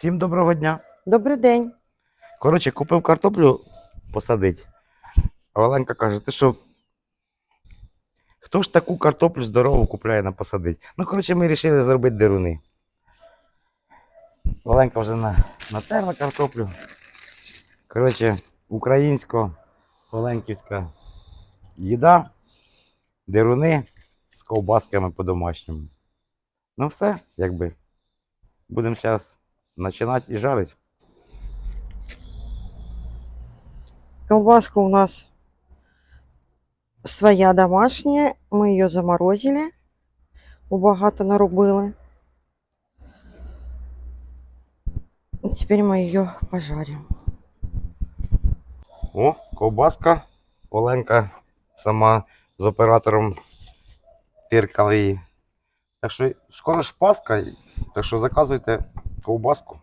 Всім доброго дня. Добрий день. Коротше, купив картоплю посадити. А Оленка каже, ти що? Хто ж таку картоплю здорову купляє на посадити? Ну, коротше, ми вирішили зробити деруни. Оленка вже на, натерла картоплю. Коротше, українсько-оленківська їда, деруни з ковбасками по-домашньому. Ну все, якби. Будемо зараз починати і жарити. Колбаска у нас своя домашняя. Мы ее заморозили. Багато наробили. Теперь мы ее пожарим. О, ковбаска. Оленка сама з оператором тиркали її. Так що скоро ж Пасха, так що заказуйте ковбаску.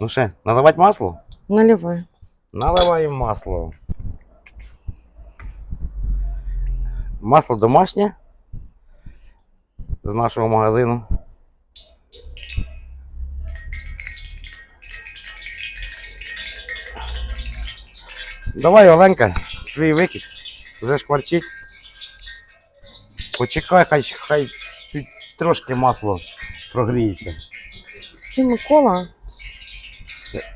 Ну ще, наливати масло? Наливаем. Наливаємо масло. Масло домашнє з нашого магазину. Давай, Оленка, твій викид. Вже шкварчить. Почекай, хай, хай трошки масло прогріється. Ты, Микола,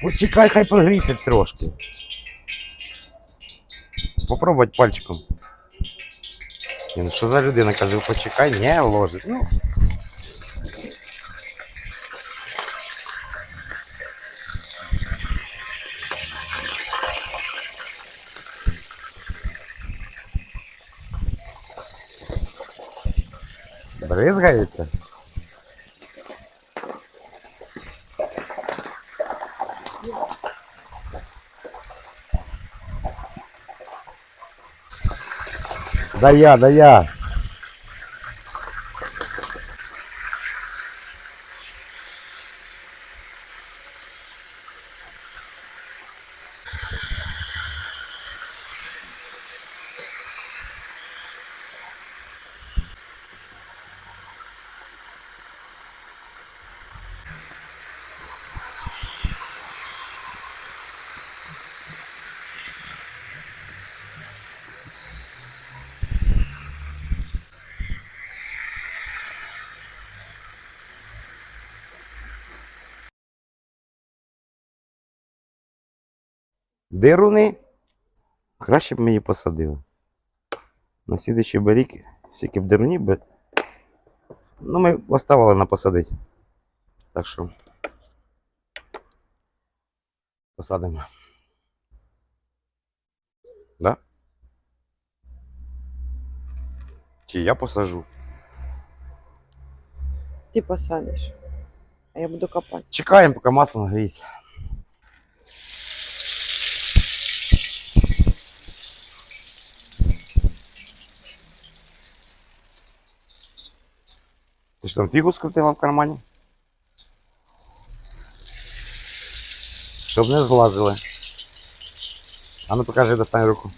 Почекай, хай прогріється трошки. Попробувати пальчиком. Ні, ну що за людина каже, почекай, не ложить. Ну. Бризгається. Да я, Дируни. Краще б ми її посадили. На слідуючий би рік, скільки б дирунів би. Ну, ми оставили на посадити. Так що. Посадимо. Да? Чи я посажу? ты посадишь. А я буду копать. Чекаємо, поки масло нагріється. Ти ж там фігу скрутила в кармані? Щоб не злазили. А ну покажи, достань руку.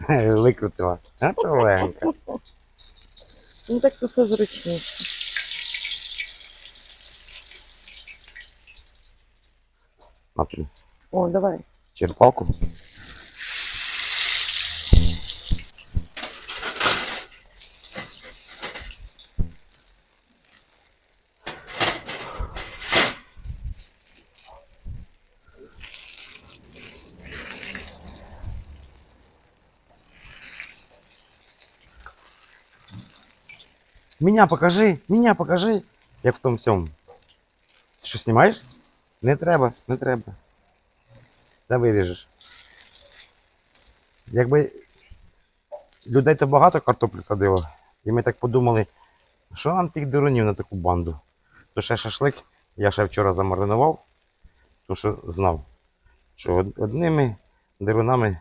Викрутила. А то. Ну так то все зручніше. На. О, давай. черпалку. Меня покажи, меня покажи. Як в тому цьому. Ти що знімаєш? Не треба, не треба. Та виріжеш. Якби людей то багато картоплі садило, і ми так подумали, що нам тих дурунів на таку банду. То ще шашлик я ще вчора замаринував, тому що знав, що одними дерунами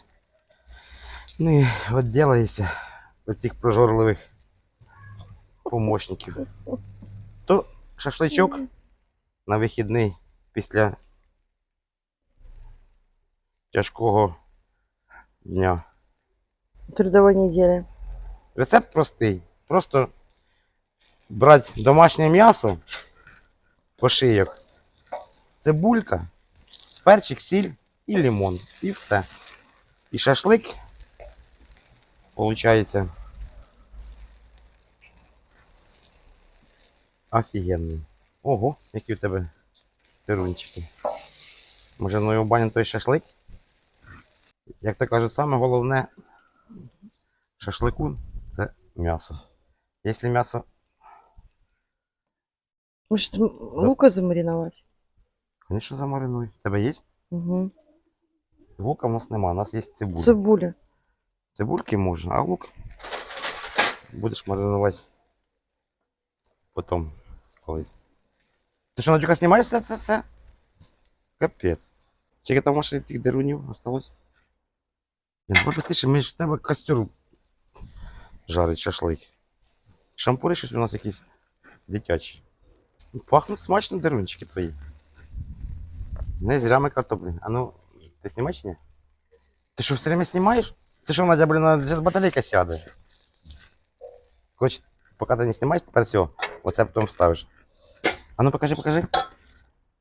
не відділяється від цих прожорливих помощників. То шашличок на вихідний після тяжкого дня. Трудовой недели. Рецепт простий. Просто брати домашнє м'ясо, по пошийок, цибулька, перчик, сіль і лимон. І все. І шашлик. Получається. Офігенний. Ого, які у тебе тирунчики. Може, ну і в баню той шашлик? Як то кажуть, саме головне шашлику це м'ясо. Якщо м'ясо. Может, лука замариновать? Звісно, замаринуй. В Тебе є? Угу. Лука в нас нема, у нас є цибуля. Цибуля. Цибульки можна, а лук будеш маринувати потім колись. Ти що, Надюка, знімаєш все, все, все? Капець. Тільки там ваших тих дерунів осталось. Я давай быстріше, ми ж в тебе костер жарить шашлик. Шампури щось у нас якісь дитячі. Ну, Пахнуть смачно дерунчики твої. Не зря ми картоплі. А ну, ти знімаєш чи ні? Ти що, все время знімаєш? Ти що, Надя, блін, зараз батарейка сяде. Короче, поки ти не знімаєш, тепер все. Оце потім ставиш. А ну покажи, покажи.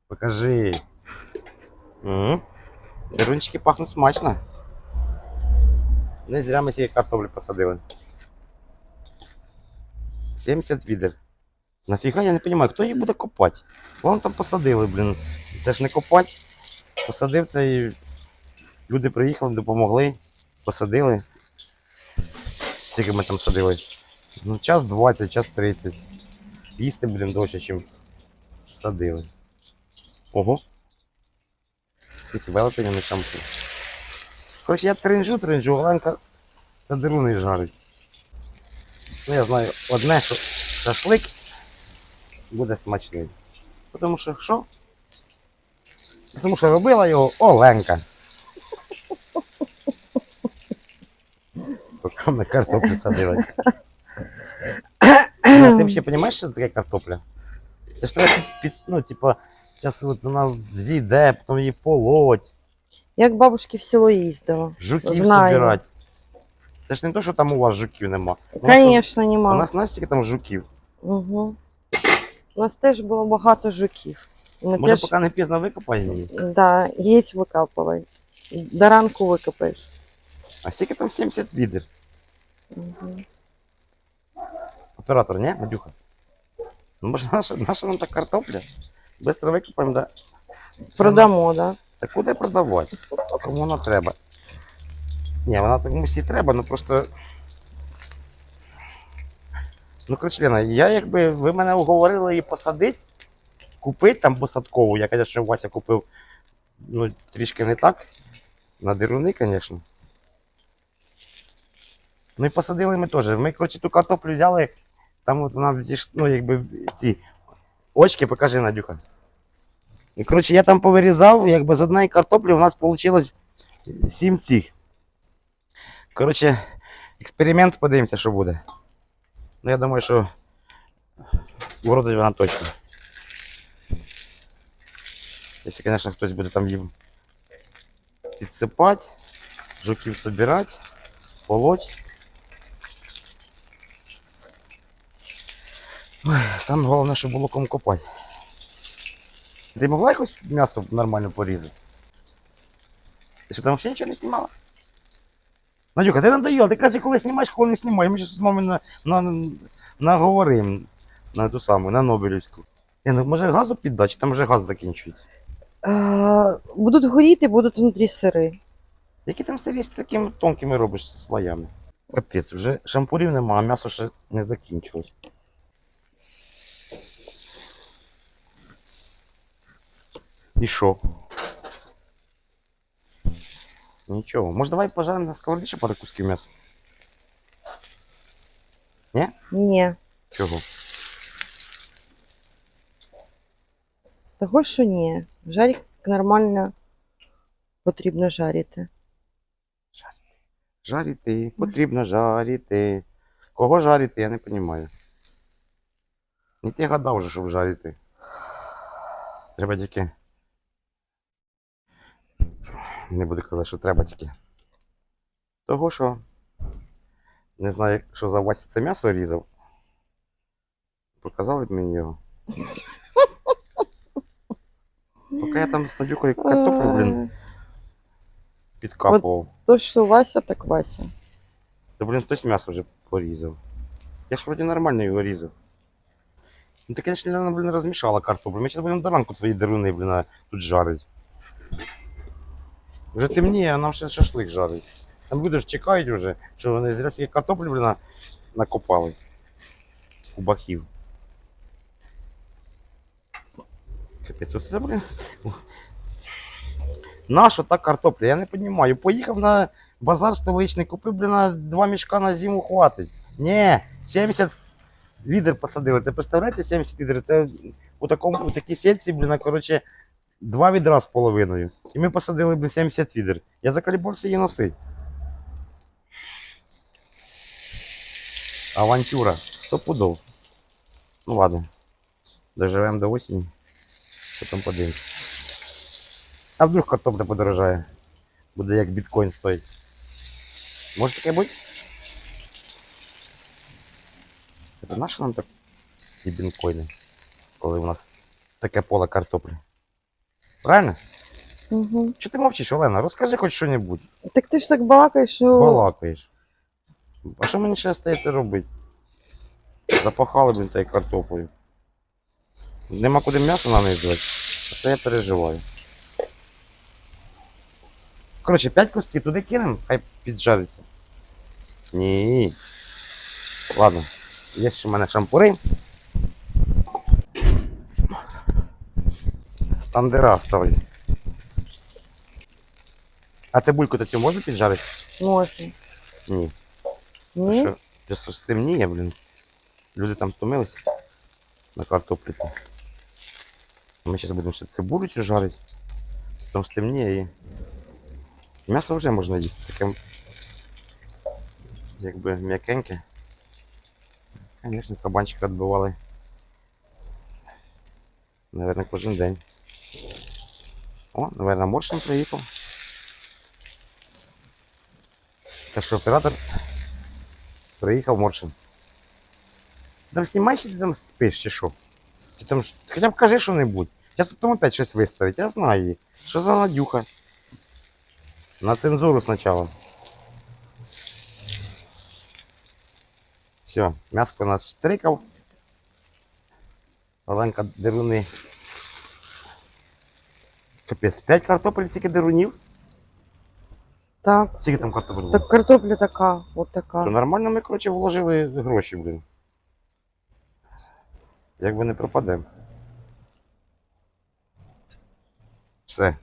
Покажи. Дерунчики пахнуть смачно. Не зря ми цієї картоплі посадили. 70 відер. Нафіга я не розумію, хто їх буде копати? Вон там посадили, блін. Це ж не копати. Посадив це і люди приїхали, допомогли, посадили. Скільки ми там садили? Ну, час 20, час 30. Їсти будемо довше, ніж садили. Ого. Якісь велетені на шампу. Коротше, я тринжу, тринжу, Оленка та деруни жарить. Ну, я знаю одне, що шашлик буде смачний. Тому що що? Тому що робила його Оленка. Поки ми картоплю садили. Ну, ти взагалі розумієш, що таке картопля? Це ж треба під, ну, типа, зараз от вона зійде, потім її полоть, Я к бабушке в село ездила. жуків Знаю. збирати. Це ж не то, що там у вас жуків нема. У нас тут- У нема. нас знаєш, скільки там жуків. Угу. У нас теж було багато жуків. Ми Може, теж, поки не пізно викопаємо її. да, їдь викапувай. До ранку викопаєш. А скільки там 70 відер? Угу. Оператор, ні, Надюха? Ну, може, наша, наша нам та картопля? Быстро викопаємо, да? Продамо, да? Та куди продавати? Кому вона треба? Ні, вона комусь і треба, ну просто. Ну, коротше, Лена, я якби ви мене уговорили її посадити, купити там посадкову. Я, звісно, Вася купив ну, трішки не так. На дируни, звісно. Ну і посадили ми теж. Ми, коротше, ту картоплю взяли, там от вона зіш... ну, якби ці очки, покажи, Надюха. І, коротше, я там повирізав, якби з одної картоплі у нас вийшло 7 цих. Коротше, експеримент, подивимося, що буде. Ну, я думаю, що уродить вона точно. Якщо, звісно, хтось буде там їм підсипати, жуків собирати, полоть. Ой, там головне, щоб було кому копати. Ти могла якось м'ясо нормально порізати? Ти що там взагалі нічого не знімала? Надюка, ти надоїла, ти кажеш, коли знімаєш, коли не знімаєш. Ми зараз з мамою на, на, наговоримо на ту саму, на Нобелівську. Я, ну, може газу піддати, чи там вже газ закінчується. А, будуть горіти, будуть внутрі сири. Які там сирі з такими тонкими робиш слоями? Капець, вже шампурів нема, а м'ясо ще не закінчилось. І що? Нічого. Може давай пожаримо на сковороді ще пару кусків м'яса? Ні. Чого? Того, що ні. Жарик нормально потрібно жарити. Жарити, потрібно жарити. Кого жарити, я не розумію. Не ті года вже, щоб жарити. Треба тільки. Не буду казати, що треба тільки. Того, що. Не знаю, що за Вася це м'ясо різав. Показали б мені його. Поки я там з Надюхою картоплю, блін, підкапував. То, що Вася, так Вася. Та, блін, хтось м'ясо вже порізав. Я ж вроді нормально його різав. Ну ти, звісно, Лена, блін, розмішала картоплю. Ми зараз будемо до ранку твої деруни, блін, тут жарить. Вже темніє, а нам ще шашлик жарить. Там ж чекають вже, що вони зря скільки картоплі, блін, на- накопали. Кубахів. Капець, оце, блін. Наша та картопля, я не розумію. Поїхав на базар столичний, купив, блін, два мішка на зиму хватить. Ні, 70 відер посадили. Ти представляєте 70 відер? Це у, такому, у такій сельці, блін, коротше, два відра з половиною. І ми посадили, блін, 70 відер. Я закалібався її носити. Авантюра. Сто пудов. Ну ладно. Доживемо до осені. Потім подивимось. А вдруг картопля подорожає. Буде як біткоін стоїть. Може таке бути? Це наше нам так ці біткоїни, коли у нас таке поле картоплі. Правильно? Угу. Чи ти мовчиш, Олена? Розкажи хоч що-небудь. Так ти ж так балакаєш, що. Балакаєш. А що мені ще стається робити? Запахали, блін, тією картоплею. Нема куди м'ясо нанизувати. А це я переживаю. Коротше, 5 кусків туди кинемо, хай піджариться. Ні. Ладно, є ще в мене шампури. Стандера стали. А цибульку то цю можна піджарити? Можна. Ні. Ні? Що, просто стемніє, блін. Люди там втомилися на картоплі. Ми зараз будемо ще цибулю цю жарити. Потім стемніє і. М'ясо вже можна їсти. Таке якби м'якеньке. Звісно, кабанчика відбивали. Наверное, кожен день. О, наверное, Моршин приїхав. Так що оператор Приїхав Моршин. Там знімай, чи ти там спиш, чи що? Ти там ж- хоча б кажи що-небудь. Зараз потім опять щось виставить, я знаю її. Що за надюха? На цензуру спочатку. Все, м'яско нас стрикав. Оленка деруни. Капець, 5 картопель, тільки дерунів. Так. Скільки там картопель було? Так картопля така, от така. То нормально ми, коротше, вложили гроші, блін. Якби не пропадемо. Все.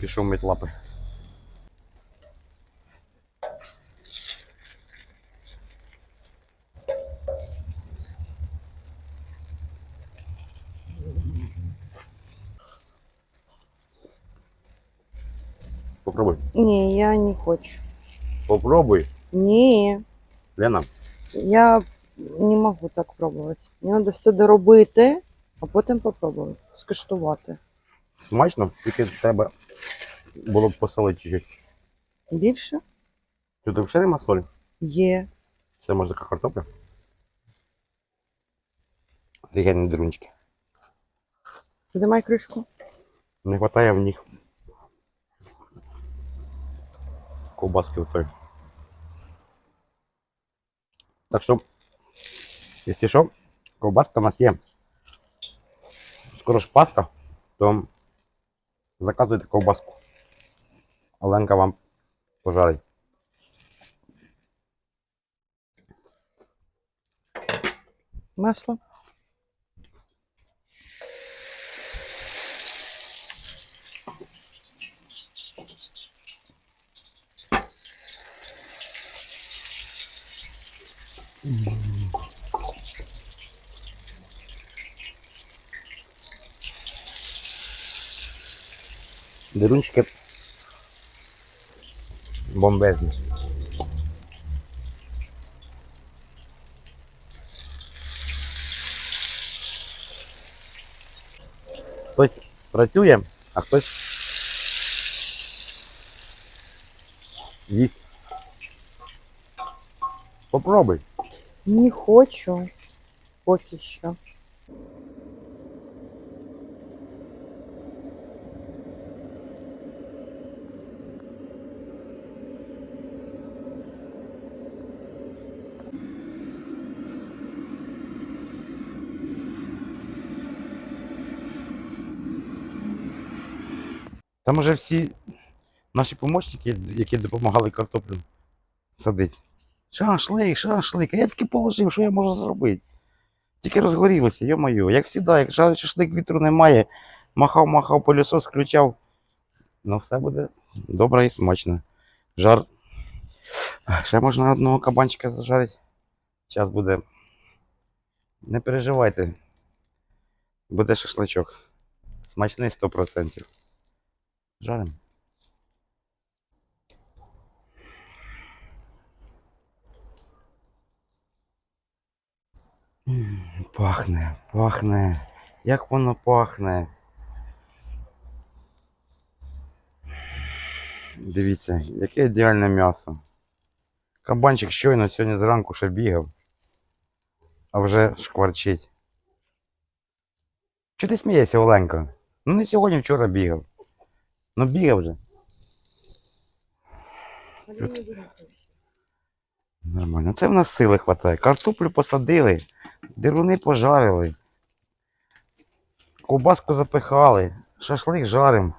Пішов мить лапи. Попробуй. Ні, я не хочу. Попробуй. Ні. Лена, Я не можу так пробувати. Мені треба все доробити, а потім попробувати. Скуштувати. смачно, тільки треба було б посолити чуть-чуть. Більше Тут взагалі нема солі. є. Це може така картопля. Офігенні друнчики. Піднімай кришку. Не вистачає в них ковбаски отой. Так що, якщо що, ковбаска в нас є. Скоро ж Пасха, то заказуйте ковбаску. Оленка вам пожарить. Масло. Дерунчики бомбезні. Хтось працює, а хтось їсть. Попробуй. Не хочу. Поки що. Там уже всі наші помічники, які допомагали картоплю садити. Шашлик, шашлик. А я тільки положив, що я можу зробити. Тільки розгорілося, йо-моє. Як завжди, як жарить шашлик, вітру немає. Махав, махав, пилісос включав. Ну, все буде добре і смачно. Жар. Ще можна одного кабанчика зажарити. Зараз буде. Не переживайте. Буде шашличок. Смачний 100%. Жарим. Пахне, пахне. Як воно пахне. Дивіться, яке ідеальне м'ясо. Кабанчик щойно сьогодні зранку ще бігав, а вже шкварчить. Чого ти смієшся, Оленка? Ну не сьогодні, вчора бігав. Ну бігав вже. Нормально. Це в нас сили хватає. Картоплю посадили, дируни пожарили, ковбаску запихали, шашлик жарим.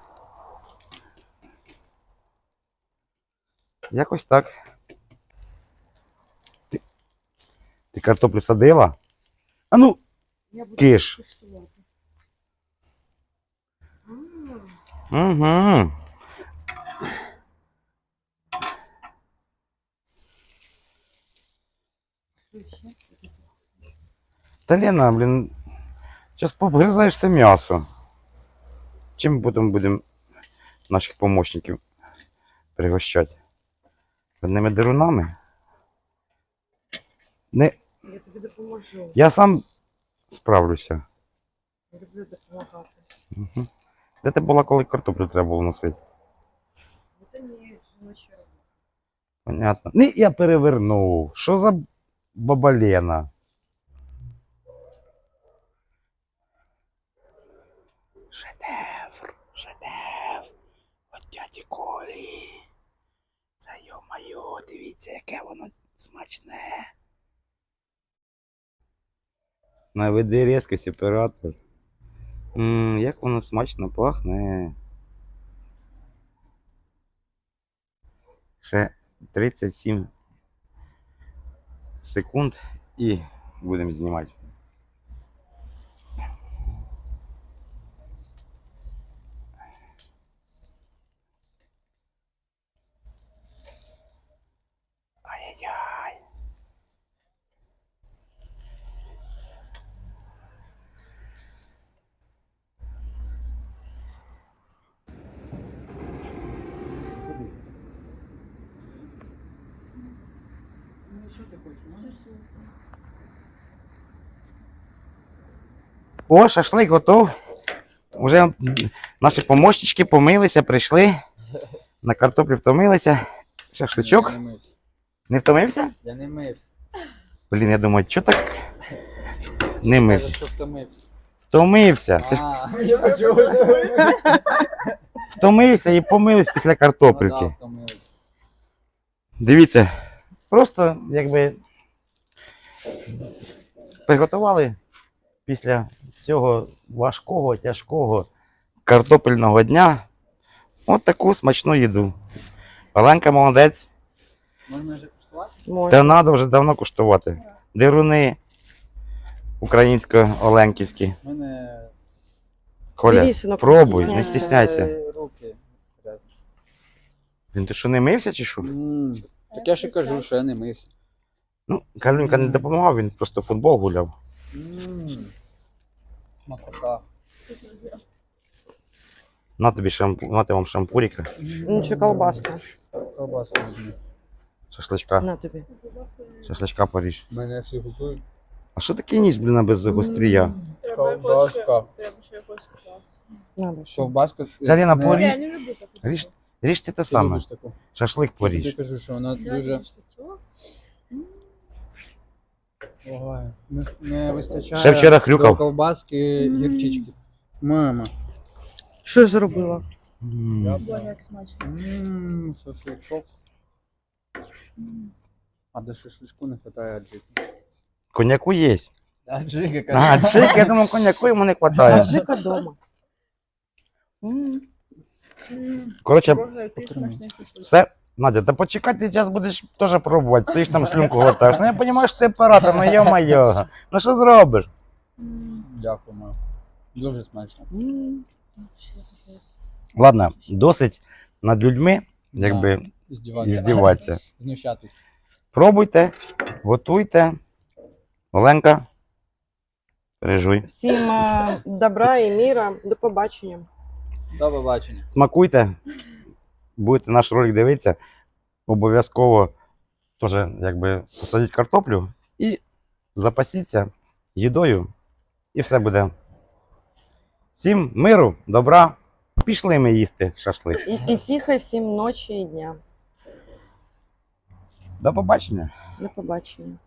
Якось так. Ти, ти картоплю садила? А ну, киш. куштувати. Угу. Та Лена, блін, зараз погризаєш все м'ясо. Чим потім будемо наших помощників пригощати? Одними дерунами? Не, Я тобі допоможу. я сам справлюся. Я люблю допомагати. Угу. Де ти була, коли картоплю треба було носити? Жіноча робота. Понятно. Ну, я перевернув. Що за бабалена? Шедевр, шедевр. От дяді Колі. Це йо-майо, дивіться, яке воно смачне. Наведи різкость оператор. Ммм, як воно смачно пахне. Ще 37 секунд і будемо знімати. О, шашлик готов. Уже наші помощнички помилися, прийшли. На картоплі втомилися. Шашличок. Я не. Не втомився? Я не мився. Блін, я думаю, що так не мився. Що втомився. Втомився. Ти ж і помились після Ну, картопельки. Дивіться, просто якби приготували після цього важкого, тяжкого картопельного дня от таку смачну їду. Оленка молодець. Можна вже куштувати? Та треба вже давно куштувати. Дируни українсько-оленківські. Мене Коля, Бери, пробуй, не не стісняйся. Е, руки. Він ти що не мився чи що? М, Так я ще кажу, що я не мився. Ну, Калюнька не допомагав, він просто футбол гуляв. М, Смакота. На тобі шампу, нате вам шампуріка, Ну, чи колбаска. Колбаску візьму. шашличка, На тобі. шашличка поріж. Мене всі готують. А що таке ніж, блін, без гострія? Треба якось ще- Треба ще якось клас. Надо. Ковбаска. Та, Ліна, не- поріж. Я не люблю таку. Ріж, ріж ти те Ти саме. любиш таку? Шашлик Я поріж. кажу, що вона дуже Ой, не, не вистачає. Ще вчора хрюкав. До ковбаски гірчички. Мама. Що зробила? Боже, як смачно. Ммм, шашличок. А до шашличку не вистачає аджики. Коньяку є. Аджика, А, чик, я думаю, коньяку йому не вистачає. Аджика дома. М, Коротше, Боже, який смачний шашлик. все. Надя, та почекай, ти зараз будеш теж пробувати. Стоїш там слюнку глотаєш. Ну я розумію, що ти оператор, ну йо-моє. Ну що зробиш? М, Дякуємо. Дуже смачно. Ладно, досить над людьми, якби, Здіватися. здіватися. Знущатись. Пробуйте, готуйте. Оленка, пережуй. Всім е, добра і міра. До побачення. До побачення. Смакуйте, будете наш ролик дивитися, обов'язково теж якби посадіть картоплю і запасіться їдою, і все буде. Всім миру, добра. Пішли ми їсти шашлик. І, і тихо всім ночі і дня. До побачення. До побачення.